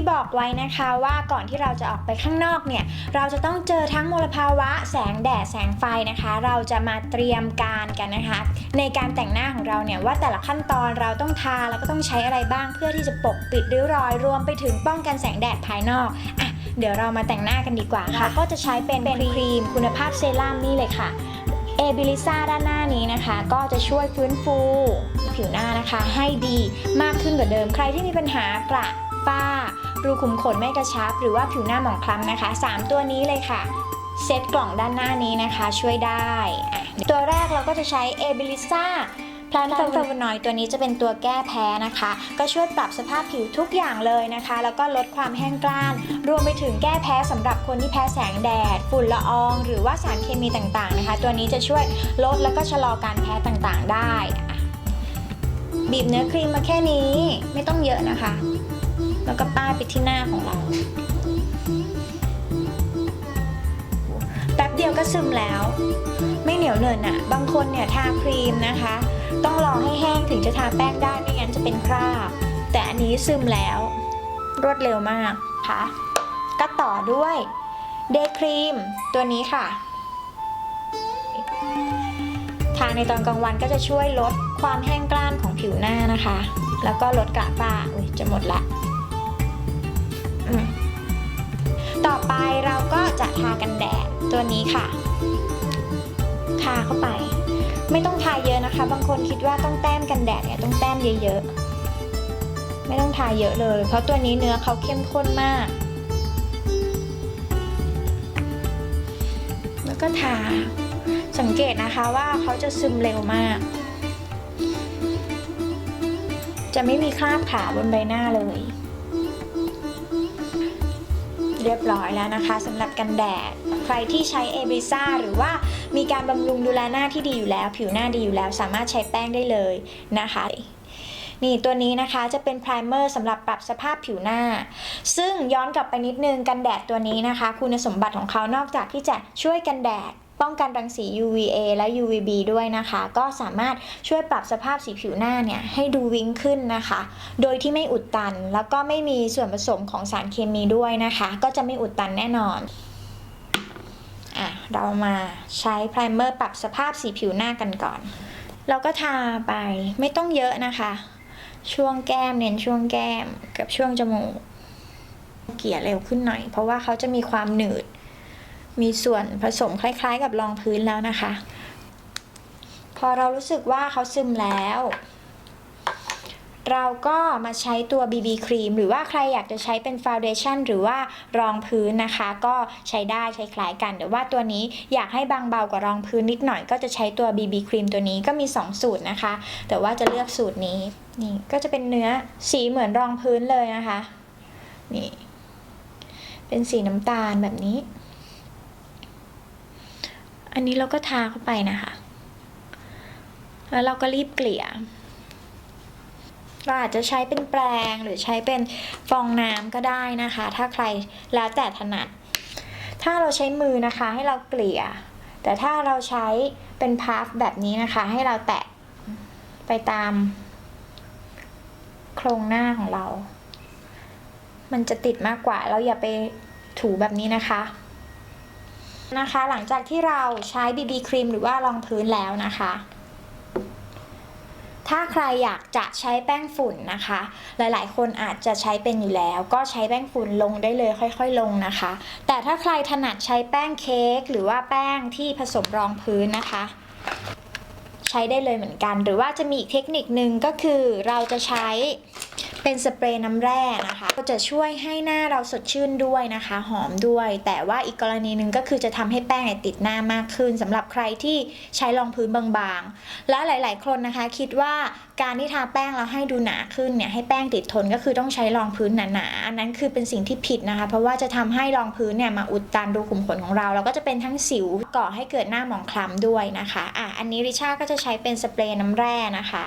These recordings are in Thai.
ที่บอกไว้นะคะว่าก่อนที่เราจะออกไปข้างนอกเนี่ย เราจะต้องเจอทั้งมลภาวะ แสงแดดแสงไฟนะคะ เราจะมาเตรียมการกันนะคะ ในการแต่งหน้าของเราเนี่ยว่าแต่ละขั้นตอนเราต้องทาแล้วก็ต้องใช้อะไรบ้างเพื่อที่จะปกปิดริ้วรอยรวมไปถึงป้องกันแสงแดดภายนอกอะเดี๋ยวเรามาแต่งหน้ากันดีกว่าค่ะ ก็จะใช้เป็นครีม คุณภาพเซรั่มนี่เลยค่ะเอบิลิซ่าด้านหน้านี้นะคะ ก็จะช่วยฟื้นฟูผิวหน้านะคะ ให้ดีมากขึ้นกว่าเดิมใครที่มีปัญหากระฝ้า รูขุมขนไม่กระชับ หรือว่าผิวหน้าหมองคล้ำนะคะ 3 ตัวนี้เลยค่ะเซตกล่องด้านหน้านี้นะคะช่วยได้ ตัวแรกเราก็จะใช้เอบิลิซ่าพลันฟลาวนอยตัวนี้จะเป็นตัวแก้แพ้นะคะ ก็ช่วยปรับสภาพผิวทุกอย่างเลยนะคะ แล้วก็ลดความแห้งกร้าน รวมไปถึงแก้แพ้สำหรับคนที่แพ้แสงแดด ฝุ่นละออง หรือว่าสารเคมีต่างๆนะคะ ตัวนี้จะช่วยลดแล้วก็ชะลอการแพ้ต่างๆได้ บีบเนื้อครีมมาแค่นี้ไม่ต้องเยอะนะคะ แล้วก็ป้ายไปที่หน้าของเรา แป๊บเดียวก็ซึมแล้ว ไม่เหนียวเหนอะอะบางคนเนี่ยทาครีมนะคะ ต้องรอให้แห้งถึงจะทาแป้งได้ไม่งั้นจะเป็นคราบ แต่อันนี้ซึมแล้ว รวดเร็วมากค่ะก็ต่อด้วยเดย์ครีมตัวนี้ค่ะทาในตอนกลางวันก็จะช่วยลดความแห้งกร้านของผิวหน้านะคะ แล้วก็ลดกระฝ้าอุ้ยจะหมดละ อืมต่อไปเราก็จะทากันแดดตัวนี้ค่ะ ทาเข้าไป ไม่ต้องทาเยอะนะคะ บางคนคิดว่าต้องแต้มกันแดดเนี่ยต้องแต้มเยอะๆ ไม่ต้องทาเยอะเลย เพราะตัวนี้เนื้อเขาเข้มข้นมาก แล้วก็ทา สังเกตนะคะว่าเขาจะซึมเร็วมาก จะไม่มีคราบขาวบนใบหน้าเลย เรียบร้อยแล้วนะคะสำหรับกันแดด ใครที่ใช้เอบิซ่าหรือว่ามีการบำรุงดูแลหน้าที่ดีอยู่แล้ว ผิวหน้าดีอยู่แล้ว สามารถใช้แป้งได้เลยนะคะนี่ตัวนี้นะคะจะเป็นไพรเมอร์สำหรับปรับสภาพผิวหน้า ซึ่งย้อนกลับไปนิดนึงกันแดดตัวนี้นะคะ คุณสมบัติของเขานอกจากที่จะช่วยกันแดด ป้องกันรังสี UVA และ UVB ด้วยนะคะ ก็สามารถช่วยปรับสภาพสีผิวหน้าเนี่ยให้ดูวิ้งขึ้นนะคะ โดยที่ไม่อุดตัน แล้วก็ไม่มีส่วนผสมของสารเคมีด้วยนะคะ ก็จะไม่อุดตันแน่นอนอะเรามาใช้ไพรเมอร์ปรับสภาพสีผิวหน้ากันก่อน เราก็ทาไปไม่ต้องเยอะนะคะ ช่วงแก้มเน้นช่วงแก้มกับช่วงจมูกเกลี่ยเร็วขึ้นหน่อย เพราะว่าเขาจะมีความหนืด มีส่วนผสมคล้ายๆ กับรองพื้นแล้วนะคะ พอเรารู้สึกว่าเขาซึมแล้ว เราก็มาใช้ตัว BB ครีมหรือว่าใครอยากจะใช้เป็นฟาวเดชั่นหรือว่ารองพื้นนะคะ ก็ใช้ได้ใช้คล้ายกัน แต่ว่าตัวนี้อยากให้บางเบากว่ารองพื้นนิดหน่อยก็จะใช้ตัว BB ครีมตัวนี้ก็มี 2 สูตรนะคะ แต่ว่าจะเลือกสูตรนี้นี่ก็จะเป็นเนื้อสีเหมือนรองพื้นเลยนะคะนี่เป็นสีน้ำตาลแบบนี้ อันนี้เราก็ทาเข้าไปนะคะ แล้วเราก็รีบเกลี่ย เราอาจจะใช้เป็นแปรงหรือใช้เป็นฟองน้ำก็ได้นะคะ ถ้าใครแล้วแต่ถนัด ถ้าเราใช้มือนะคะให้เราเกลี่ย แต่ถ้าเราใช้เป็นพัฟแบบนี้นะคะ ให้เราแตะไปตามโครงหน้าของเรา มันจะติดมากกว่า เราอย่าไปถูแบบนี้นะคะ นะคะ หลังจากที่เราใช้ BB ครีมหรือว่ารองพื้นแล้วนะคะ ถ้าใครอยากจะใช้แป้งฝุ่นนะคะ หลายๆ คนอาจจะใช้เป็นอยู่แล้ว ก็ใช้แป้งฝุ่นลงได้เลยค่อยๆลงนะคะ แต่ถ้าใครถนัดใช้แป้งเค้กหรือว่าแป้งที่ผสมรองพื้นนะคะใช้ได้เลยเหมือนกัน หรือว่าจะมีอีกเทคนิคนึงก็คือเราจะใช้ เป็นสเปรย์น้ำแร่นะคะก็จะช่วยให้หน้าเราสดชื่นด้วยนะคะ หอมด้วย แต่ว่าอีกกรณีหนึ่งก็คือจะทำให้แป้งติดหน้ามากขึ้นสำหรับใครที่ใช้รองพื้นบางๆ และหลาย ๆ คนนะคะ คิดว่าการที่ทาแป้งแล้วให้ดูหนาขึ้นเนี่ยให้แป้งติดทนก็คือต้องใช้รองพื้นหนาๆอันนั้นคือเป็นสิ่งที่ผิดนะคะ เพราะว่าจะทำให้รองพื้นเนี่ยมาอุดตันรูขุมขนของเราแล้วก็จะเป็นทั้งสิวก่อให้เกิดหน้าหมองคล้ำด้วยนะคะอะอันนี้ริชาก็จะใช้เป็นสเปรย์น้ำแร่นะคะ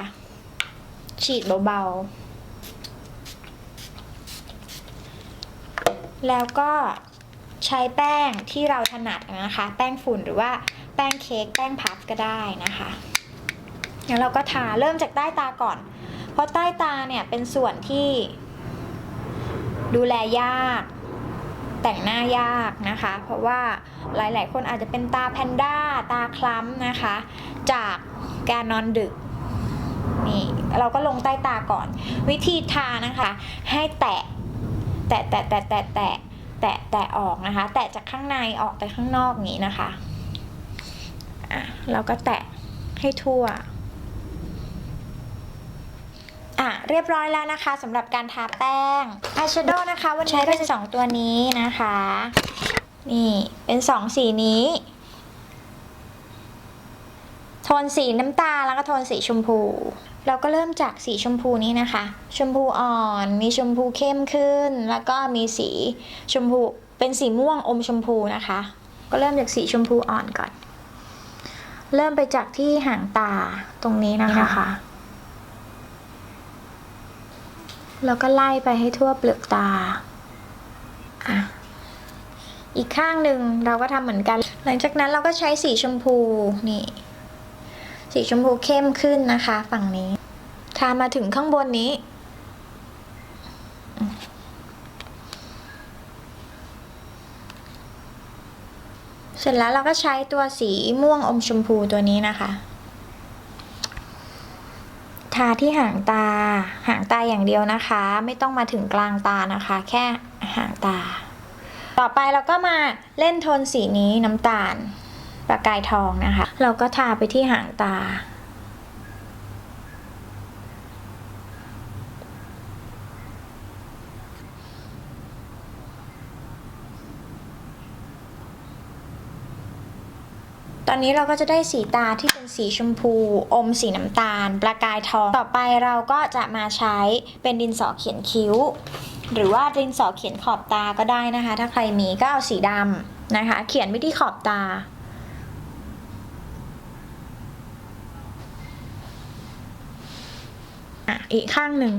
ฉีดเบาๆ แล้วก็ใช้แป้งที่เราถนัดนะคะ แป้งฝุ่นหรือว่าแป้งเค้กแป้งพับก็ได้นะคะแล้วเราก็ทาเริ่มจากใต้ตาก่อน เพราะใต้ตาเนี่ยเป็นส่วนที่ดูแลยาก แต่งหน้ายากนะคะ เพราะว่าหลาย ๆ คนอาจจะเป็นตาแพนด้าตาคล้ำนะคะ จากการนอนดึกนี่เราก็ลงใต้ตาก่อน วิธีทานะคะ ให้แตะ แตะแตะแตะแตะแตะแตะแตะออกนะคะ แตะจากข้างในออกไปข้างนอกงนี้นะคะอะเราก็แตะให้ทั่วอะเรียบร้อยแล้วนะคะสำหรับการทาแป้งอายแชโดว์นะคะ วันนี้เป็นสองตัวนี้นะคะ นี่เป็นสองสีนี้ โทนสีน้ำตาลแล้วก็โทนสีชมพู เราก็เริ่มจากสีชมพูนี้นะคะ ชมพูอ่อนมีชมพูเข้มขึ้น แล้วก็มีสีชมพูเป็นสีม่วงอมชมพูนะคะ ก็เริ่มจากสีชมพูอ่อนก่อน เริ่มไปจากที่หางตาตรงนี้นะคะ แล้วก็ไล่ไปให้ทั่วเปลือกตาอะอีกข้างหนึ่งเราก็ทำเหมือนกัน หลังจากนั้นเราก็ใช้สีชมพูนี่ สีชมพูเข้มขึ้นนะคะ ฝั่งนี้ ทามาถึงข้างบนนี้ เสร็จแล้วเราก็ใช้ตัวสีม่วงอมชมพูตัวนี้นะคะ ทาที่หางตา หางตาอย่างเดียวนะคะ ไม่ต้องมาถึงกลางตานะคะ แค่หางตา ต่อไปเราก็มาเล่นโทนสีนี้น้ำตาล ประกายทองนะคะ เราก็ทาไปที่หางตา ตอนนี้เราก็จะได้สีตาที่เป็นสีชมพู อมสีน้ำตาล ประกายทอง ต่อไปเราก็จะมาใช้เป็นดินสอเขียนคิ้ว หรือว่าดินสอเขียนขอบตาก็ได้นะคะ ถ้าใครมีก็เอาสีดำนะคะ เขียนไว้ที่ขอบตา อะอีกข้างหนึ่ง